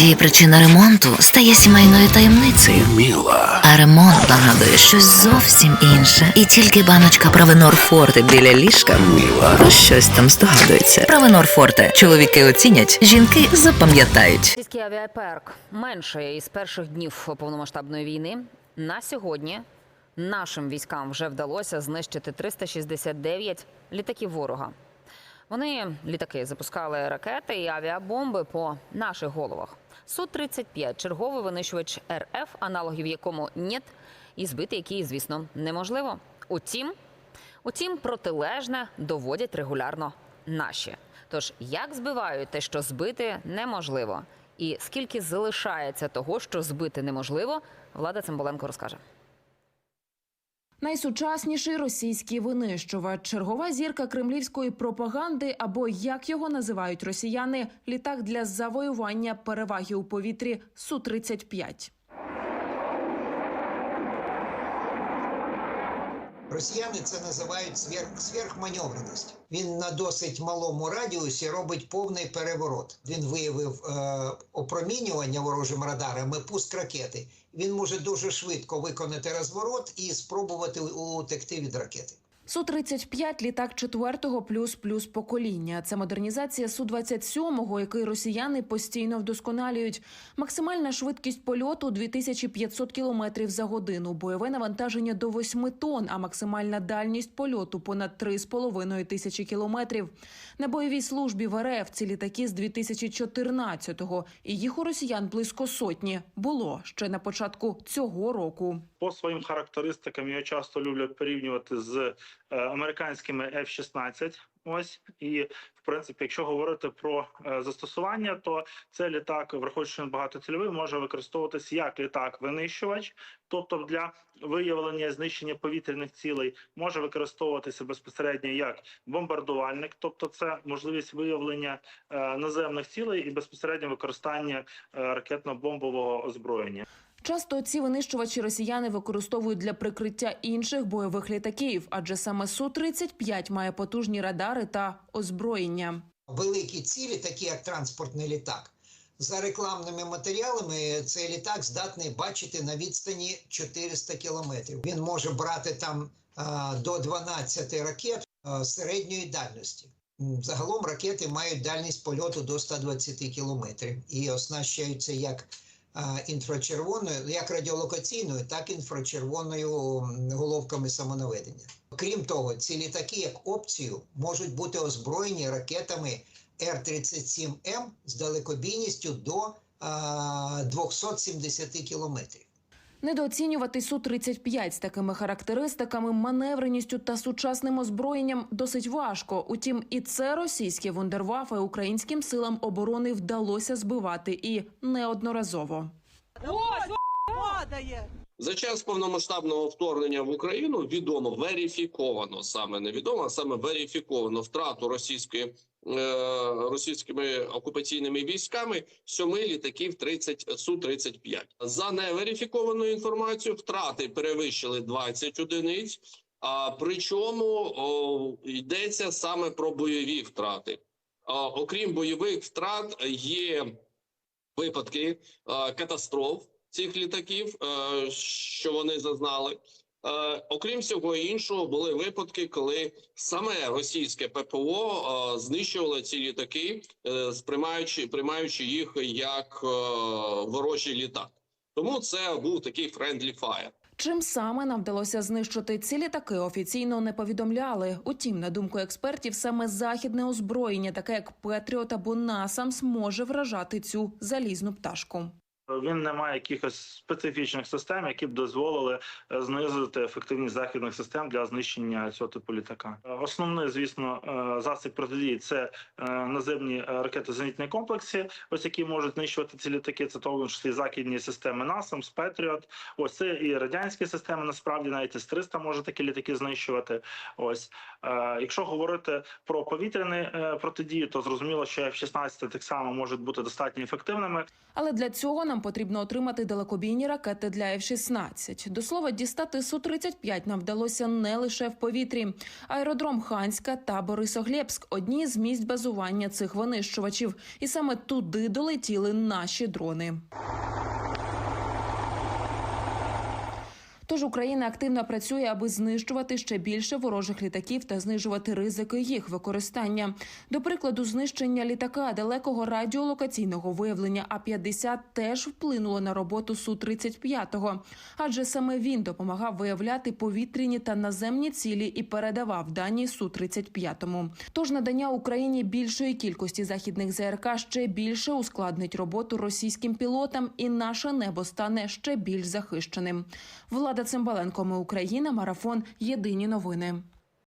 Іноді причина ремонту стає сімейною таємницею. Міла. А ремонт нагадує щось зовсім інше. І тільки баночка Провенор Форте біля ліжка Міла. про щось там здогадується. Провенор Форте. Чоловіки оцінять, жінки запам'ятають. Російський авіаперк менше із перших днів повномасштабної війни. На сьогодні нашим військам вже вдалося знищити 369 літаків ворога. Вони літаки запускали ракети і авіабомби по наших головах. Су 35 черговий винищувач РФ, аналогів якому нет, і збити який, звісно, неможливо. Утім, Утім, протилежне доводять регулярно наші. Тож як збивають те, що збити неможливо, і скільки залишається того, що збити неможливо, влада Цимбаленко розкаже. Найсучасніший російський винищувач, чергова зірка кремлівської пропаганди, або як його називають росіяни, літак для завоювання переваги у повітрі су 35 Росіяни це називають сверх, сверхманевреність. Він на досить малому радіусі робить повний переворот. Він виявив е, опромінювання ворожим радаром і пуск ракети. Він може дуже швидко виконати розворот і спробувати утекти від ракети. Су 35 літак четвертого плюс плюс покоління. Це модернізація су 27 який росіяни постійно вдосконалюють. Максимальна швидкість польоту 2500 км за годину, бойове навантаження до 8 тонн, а максимальна дальність польоту понад 3,5 тисячі кілометрів. На бойовій службі в РФ ці літаки з 2014-го, і їх у росіян близько сотні було ще на початку цього року. По своїм характеристикам його часто люблять порівнювати з е, американськими F-16. Ось і в принципі, якщо говорити про е, застосування, то цей літак, враховуючи, багатоцільовий, може використовуватися як літак-винищувач, тобто для виявлення знищення повітряних цілей, може використовуватися безпосередньо як бомбардувальник, тобто це можливість виявлення е, наземних цілей і безпосередньо використання ракетно-бомбового озброєння. Часто ці винищувачі росіяни використовують для прикриття інших бойових літаків, адже саме су 35 має потужні радари та озброєння. Великі цілі, такі як транспортний літак. За рекламними матеріалами цей літак здатний бачити на відстані 400 кілометрів. Він може брати там до 12 ракет середньої дальності. Загалом ракети мають дальність польоту до 120 кілометрів і оснащаються як інфрачервоною, як радіолокаційною, так і інфрачервоною головками самонаведення. Крім того, ці літаки як опцію можуть бути озброєні ракетами Р-37М з далекобійністю до а, 270 кілометрів. Недооцінювати су 35 з такими характеристиками, маневреністю та сучасним озброєнням досить важко. Утім, і це російські вундервафи українським силам оборони вдалося збивати і неодноразово. За час повномасштабного вторгнення в Україну відомо верифіковано саме не відомо, а саме верифіковано втрату російської російськими окупаційними військами сьоми літаків 30 су 35 За неверифікованою інформацією, втрати перевищили 20 одиниць. А причому о, йдеться саме про бойові втрати. А, окрім бойових втрат, є випадки е, катастроф цих літаків, е, що вони зазнали. Е, Окрім всього іншого, були випадки, коли саме російське ППО е, знищувало ці літаки, е, сприймаючи приймаючи їх як ворожий літак. Тому це був такий friendly fire. Чим саме нам вдалося знищити ці літаки, офіційно не повідомляли. Утім, на думку експертів, саме західне озброєння, таке як Петріот або Насамс, може вражати цю залізну пташку. Він не має якихось специфічних систем, які б дозволили е, знизити ефективність західних систем для знищення цього типу літака. Е, Основний, звісно, е, засіб протидії це наземні ракети-зенітні комплекси, ось які можуть знищувати ці літаки. Це тому числі західні системи NASAMS, Patriot. Ось це і радянські системи. Насправді навіть С-300 може такі літаки знищувати. Ось якщо говорити про повітряні протидії, то зрозуміло, що F-16 так само можуть бути достатньо ефективними. Але для цього нам нам потрібно отримати далекобійні ракети для F-16. До слова, дістати Су-35 нам вдалося не лише в повітрі. Аеродром Ханська та Борисоглєбськ – одні з місць базування цих винищувачів. І саме туди долетіли наші дрони. Тож Україна активно працює, аби знищувати ще більше ворожих літаків та знижувати ризики їх використання. До прикладу, знищення літака далекого радіолокаційного виявлення А-50 теж вплинуло на роботу Су-35, адже саме він допомагав виявляти повітряні та наземні цілі і передавав дані Су-35. Тож надання Україні більшої кількості західних ЗРК ще більше ускладнить роботу російським пілотам, і наше небо стане ще більш захищеним. Влада Цимбаленко, ми Україна, марафон. Єдині новини.